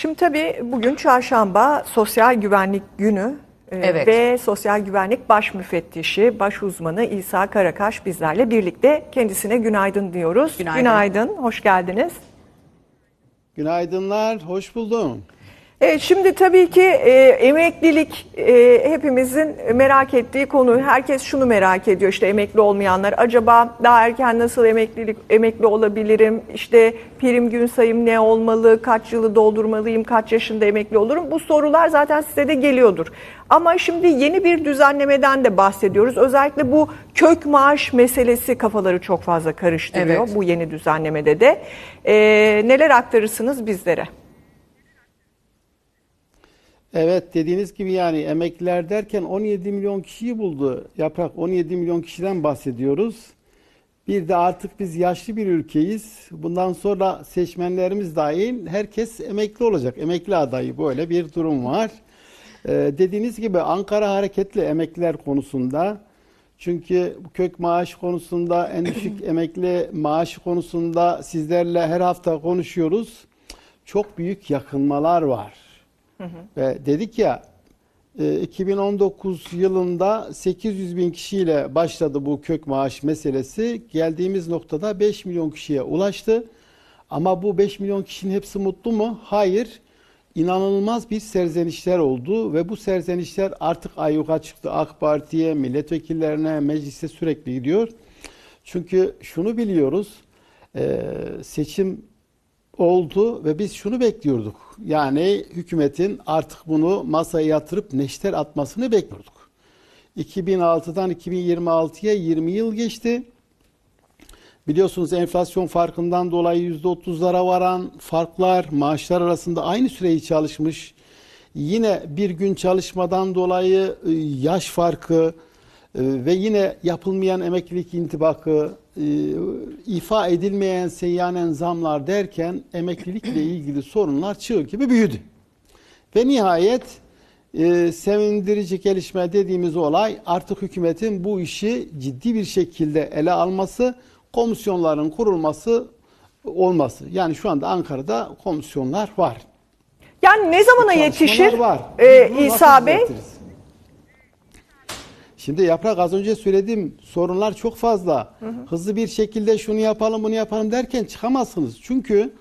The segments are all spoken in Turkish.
Şimdi tabii bugün çarşamba Sosyal Güvenlik Günü Ee, Evet. ve Sosyal Güvenlik Baş Müfettişi, Baş Uzmanı İsa Karakaş bizlerle birlikte kendisine günaydın diyoruz. Günaydın. hoş geldiniz. Günaydınlar, hoş buldum. Evet, şimdi tabii ki e, emeklilik e, hepimizin merak ettiği konu. Herkes şunu merak ediyor işte emekli olmayanlar. Acaba daha erken nasıl emeklilik emekli olabilirim? İşte prim gün sayım ne olmalı? Kaç yılı doldurmalıyım? Kaç yaşında emekli olurum? Bu sorular zaten size de geliyordur. Ama şimdi yeni bir düzenlemeden de bahsediyoruz. Özellikle bu kök maaş meselesi kafaları çok fazla karıştırıyor Evet. bu yeni düzenlemede de. E, neler aktarırsınız bizlere? Evet dediğiniz gibi yani emekliler derken 17 milyon kişiyi buldu. Yaprak 17 milyon kişiden bahsediyoruz. Bir de artık biz yaşlı bir ülkeyiz. Bundan sonra seçmenlerimiz dahil herkes emekli olacak. Emekli adayı böyle bir durum var. Ee, dediğiniz gibi Ankara hareketli emekliler konusunda. Çünkü kök maaş konusunda, en düşük emekli maaşı konusunda sizlerle her hafta konuşuyoruz. Çok büyük yakınmalar var. Ve dedik ya e, 2019 yılında 800 bin kişiyle başladı bu kök maaş meselesi. Geldiğimiz noktada 5 milyon kişiye ulaştı. Ama bu 5 milyon kişinin hepsi mutlu mu? Hayır. İnanılmaz bir serzenişler oldu ve bu serzenişler artık ayyuka çıktı. AK Parti'ye, milletvekillerine, meclise sürekli gidiyor. Çünkü şunu biliyoruz, e, seçim oldu ve biz şunu bekliyorduk. Yani hükümetin artık bunu masaya yatırıp neşter atmasını bekliyorduk. 2006'dan 2026'ya 20 yıl geçti. Biliyorsunuz enflasyon farkından dolayı %30'lara varan farklar maaşlar arasında aynı süreyi çalışmış. Yine bir gün çalışmadan dolayı e, yaş farkı e, ve yine yapılmayan emeklilik intibakı, e, ifa edilmeyen seyyanen zamlar derken emeklilikle ilgili sorunlar çığ gibi büyüdü. Ve nihayet e, sevindirici gelişme dediğimiz olay artık hükümetin bu işi ciddi bir şekilde ele alması, komisyonların kurulması olması. Yani şu anda Ankara'da komisyonlar var. Yani ne zamana yetişir var. e, İsa Bey? düzeltiriz? Şimdi Yaprak az önce söylediğim sorunlar çok fazla. Hızlı bir şekilde şunu yapalım bunu yapalım derken çıkamazsınız. Çünkü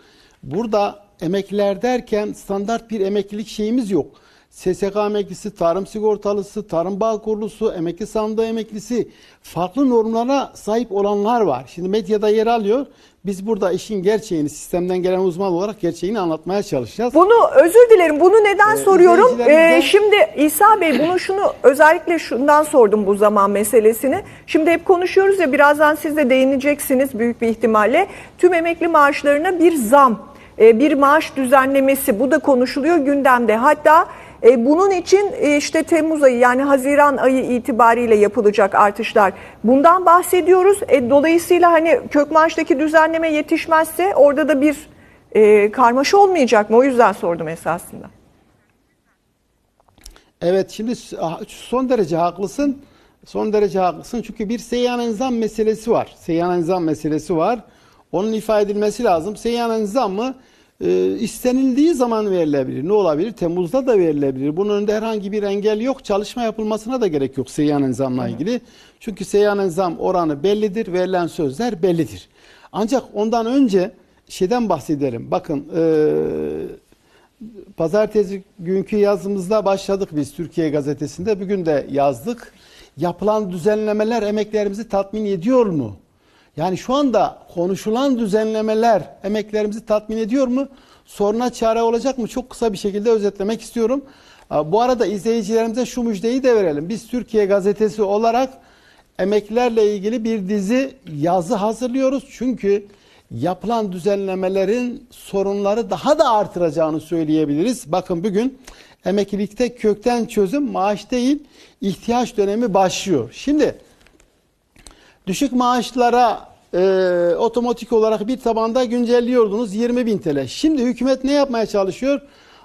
burada emekliler derken standart bir emeklilik şeyimiz yok. SSK emeklisi, tarım sigortalısı, tarım bağ kurulusu, emekli sandığı emeklisi farklı normlara sahip olanlar var. Şimdi medyada yer alıyor. Biz burada işin gerçeğini sistemden gelen uzman olarak gerçeğini anlatmaya çalışacağız. Bunu özür dilerim. Bunu neden Ee, soruyorum? izleyicilerimize- Ee, şimdi İsa Bey bunu şunu özellikle şundan sordum bu zaman meselesini. Şimdi hep konuşuyoruz ya birazdan siz de değineceksiniz büyük bir ihtimalle. Tüm emekli maaşlarına bir zam, e, bir maaş düzenlemesi bu da konuşuluyor gündemde. Hatta e, bunun için e, işte Temmuz ayı yani Haziran ayı itibariyle yapılacak artışlar. Bundan bahsediyoruz. Dolayısıyla hani kök maaştaki düzenleme yetişmezse orada da bir karmaşa olmayacak mı? O yüzden sordum esasında. Evet şimdi son derece haklısın. Son derece haklısın çünkü bir seyyan enzam meselesi var. Seyyan enzam meselesi var. Onun ifade edilmesi lazım. Seyyan enzamı e, istenildiği zaman verilebilir. Ne olabilir? Temmuz'da da verilebilir. Bunun önünde herhangi bir engel yok. Çalışma yapılmasına da gerek yok seyyan enzamla ilgili. Çünkü seyyan enzam oranı bellidir. Verilen sözler bellidir. Ancak ondan önce şeyden bahsedelim. Bakın e, Pazartesi günkü yazımızda başladık biz Türkiye Gazetesi'nde. Bugün de yazdık. Yapılan düzenlemeler emeklerimizi tatmin ediyor mu? Yani şu anda konuşulan düzenlemeler emeklerimizi tatmin ediyor mu? Soruna çare olacak mı? Çok kısa bir şekilde özetlemek istiyorum. Bu arada izleyicilerimize şu müjdeyi de verelim. Biz Türkiye Gazetesi olarak emeklilerle ilgili bir dizi yazı hazırlıyoruz. Çünkü yapılan düzenlemelerin sorunları daha da artıracağını söyleyebiliriz. Bakın bugün emeklilikte kökten çözüm maaş değil ihtiyaç dönemi başlıyor. Şimdi düşük maaşlara e, otomatik olarak bir tabanda güncelliyordunuz 20 bin TL. Şimdi hükümet ne yapmaya çalışıyor?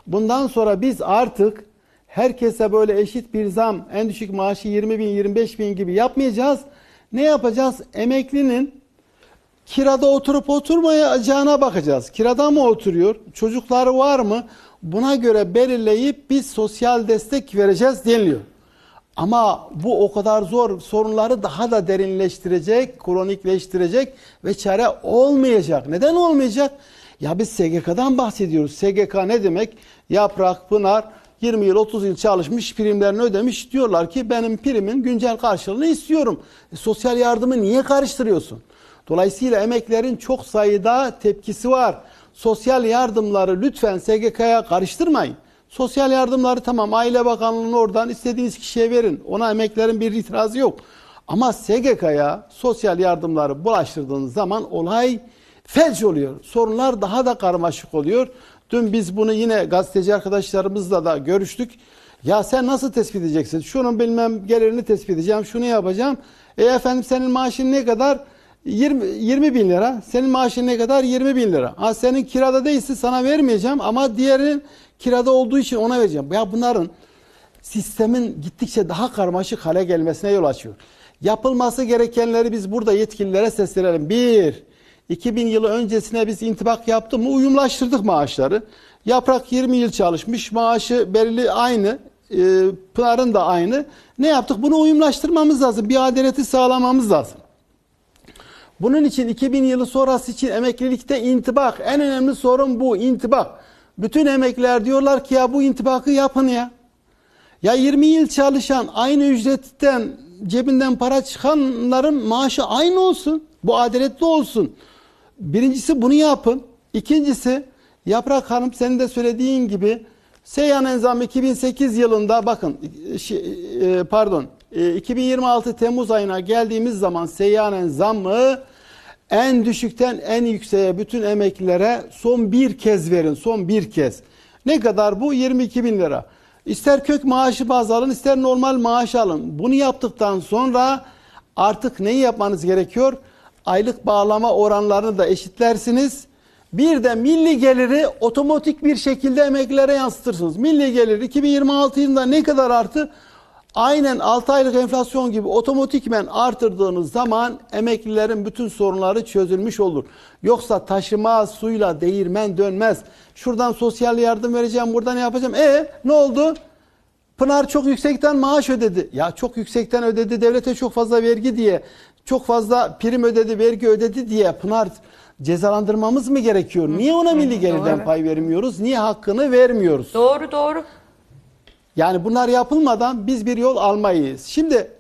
Bundan sonra biz artık herkese böyle eşit bir zam en düşük maaşı 20 bin 25 bin gibi yapmayacağız. Ne yapacağız? Emeklinin Kirada oturup oturmayacağına bakacağız. Kirada mı oturuyor? Çocukları var mı? Buna göre belirleyip biz sosyal destek vereceğiz deniliyor. Ama bu o kadar zor sorunları daha da derinleştirecek, kronikleştirecek ve çare olmayacak. Neden olmayacak? Ya biz SGK'dan bahsediyoruz. SGK ne demek? Yaprak, Pınar 20 yıl 30 yıl çalışmış primlerini ödemiş. Diyorlar ki benim primin güncel karşılığını istiyorum. E, sosyal yardımı niye karıştırıyorsun? Dolayısıyla emeklerin çok sayıda tepkisi var. Sosyal yardımları lütfen SGK'ya karıştırmayın. Sosyal yardımları tamam Aile Bakanlığı'nın oradan istediğiniz kişiye verin. Ona emeklerin bir itirazı yok. Ama SGK'ya sosyal yardımları bulaştırdığınız zaman olay felç oluyor. Sorunlar daha da karmaşık oluyor. Dün biz bunu yine gazeteci arkadaşlarımızla da görüştük. Ya sen nasıl tespit edeceksin? Şunun bilmem gelirini tespit edeceğim, şunu yapacağım. E efendim senin maaşın ne kadar? 20, 20 bin lira. Senin maaşın ne kadar? 20 bin lira. Ha senin kirada değilse sana vermeyeceğim ama diğerinin kirada olduğu için ona vereceğim. Ya bunların sistemin gittikçe daha karmaşık hale gelmesine yol açıyor. Yapılması gerekenleri biz burada yetkililere seslenelim. Bir, 2000 yılı öncesine biz intibak yaptık mı uyumlaştırdık maaşları. Yaprak 20 yıl çalışmış, maaşı belirli aynı, e, Pınar'ın da aynı. Ne yaptık? Bunu uyumlaştırmamız lazım. Bir adaleti sağlamamız lazım. Bunun için 2000 yılı sonrası için emeklilikte intibak. En önemli sorun bu intibak. Bütün emekliler diyorlar ki ya bu intibakı yapın ya. Ya 20 yıl çalışan aynı ücretten cebinden para çıkanların maaşı aynı olsun. Bu adaletli olsun. Birincisi bunu yapın. İkincisi Yaprak Hanım senin de söylediğin gibi Seyyan Enzam 2008 yılında bakın e, pardon e, 2026 Temmuz ayına geldiğimiz zaman Seyyanen zammı en düşükten en yükseğe bütün emeklilere son bir kez verin. Son bir kez. Ne kadar bu? 22 bin lira. İster kök maaşı baz alın ister normal maaş alın. Bunu yaptıktan sonra artık neyi yapmanız gerekiyor? Aylık bağlama oranlarını da eşitlersiniz. Bir de milli geliri otomatik bir şekilde emeklilere yansıtırsınız. Milli gelir 2026 yılında ne kadar arttı? Aynen 6 aylık enflasyon gibi otomatikmen artırdığınız zaman emeklilerin bütün sorunları çözülmüş olur. Yoksa taşıma suyla değirmen dönmez. Şuradan sosyal yardım vereceğim, buradan yapacağım. E ne oldu? Pınar çok yüksekten maaş ödedi. Ya çok yüksekten ödedi devlete çok fazla vergi diye. Çok fazla prim ödedi, vergi ödedi diye Pınar cezalandırmamız mı gerekiyor? Niye ona milli gelirden pay vermiyoruz? Niye hakkını vermiyoruz? Doğru doğru. Yani bunlar yapılmadan biz bir yol almayız. Şimdi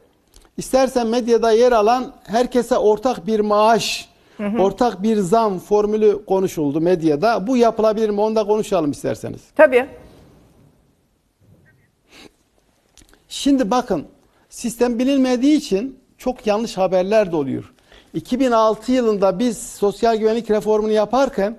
istersen medyada yer alan herkese ortak bir maaş, ortak bir zam formülü konuşuldu medyada. Bu yapılabilir mi? Onu da konuşalım isterseniz. Tabii. Şimdi bakın sistem bilinmediği için çok yanlış haberler de oluyor. 2006 yılında biz sosyal güvenlik reformunu yaparken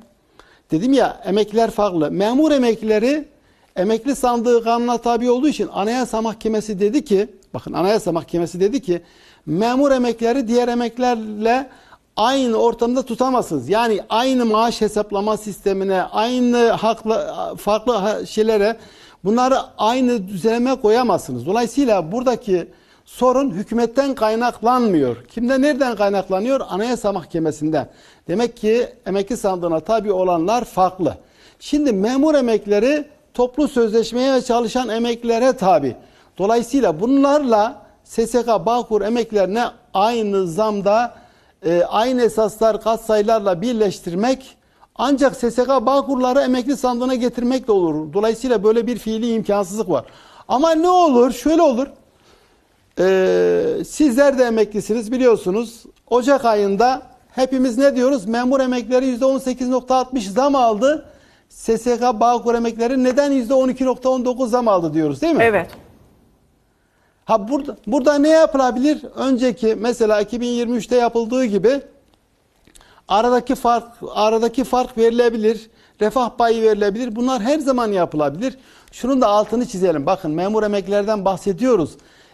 dedim ya emekliler farklı. Memur emeklileri emekli sandığı kanuna tabi olduğu için Anayasa Mahkemesi dedi ki bakın Anayasa Mahkemesi dedi ki memur emeklileri diğer emeklilerle aynı ortamda tutamazsınız. Yani aynı maaş hesaplama sistemine, aynı hakla, farklı şeylere bunları aynı düzenleme koyamazsınız. Dolayısıyla buradaki sorun hükümetten kaynaklanmıyor. Kimden nereden kaynaklanıyor? Anayasa Mahkemesi'nden. Demek ki emekli sandığına tabi olanlar farklı. Şimdi memur emekleri toplu sözleşmeye çalışan emeklilere tabi. Dolayısıyla bunlarla SSK Bağkur emeklilerine aynı zamda e, aynı esaslar katsayılarla birleştirmek ancak SSK Bağkurları emekli sandığına getirmek de olur. Dolayısıyla böyle bir fiili imkansızlık var. Ama ne olur? Şöyle olur. Ee, sizler de emeklisiniz biliyorsunuz. Ocak ayında hepimiz ne diyoruz? Memur emekleri %18.60 zam aldı. SSK Bağkur emekleri neden %12.19 zam aldı diyoruz değil mi? Evet. Ha burada, burada ne yapılabilir? Önceki mesela 2023'te yapıldığı gibi aradaki fark aradaki fark verilebilir. Refah payı verilebilir. Bunlar her zaman yapılabilir. Şunun da altını çizelim. Bakın memur emeklilerden bahsediyoruz.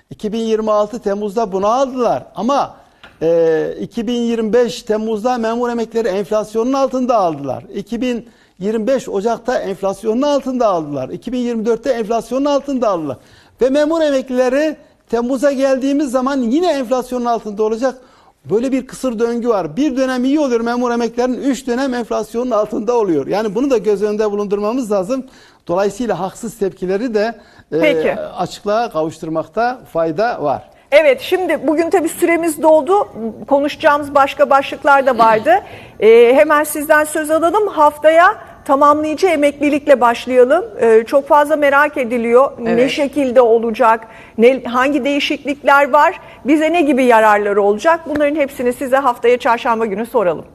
2026 Temmuz'da bunu aldılar. Ama e, 2025 Temmuz'da memur emeklileri enflasyonun altında aldılar. 2025 Ocak'ta enflasyonun altında aldılar. 2024'te enflasyonun altında aldılar. Ve memur emeklileri Temmuz'a geldiğimiz zaman yine enflasyonun altında olacak. Böyle bir kısır döngü var. Bir dönem iyi oluyor memur emeklerinin, üç dönem enflasyonun altında oluyor. Yani bunu da göz önünde bulundurmamız lazım. Dolayısıyla haksız tepkileri de e, Peki. açıklığa kavuşturmakta fayda var. Evet şimdi bugün tabii süremiz doldu. Konuşacağımız başka başlıklar da vardı. Ee, hemen sizden söz alalım. Haftaya tamamlayıcı emeklilikle başlayalım. Ee, çok fazla merak ediliyor. Ne Evet. şekilde olacak? Ne, hangi değişiklikler var? Bize ne gibi yararları olacak? Bunların hepsini size haftaya çarşamba günü soralım.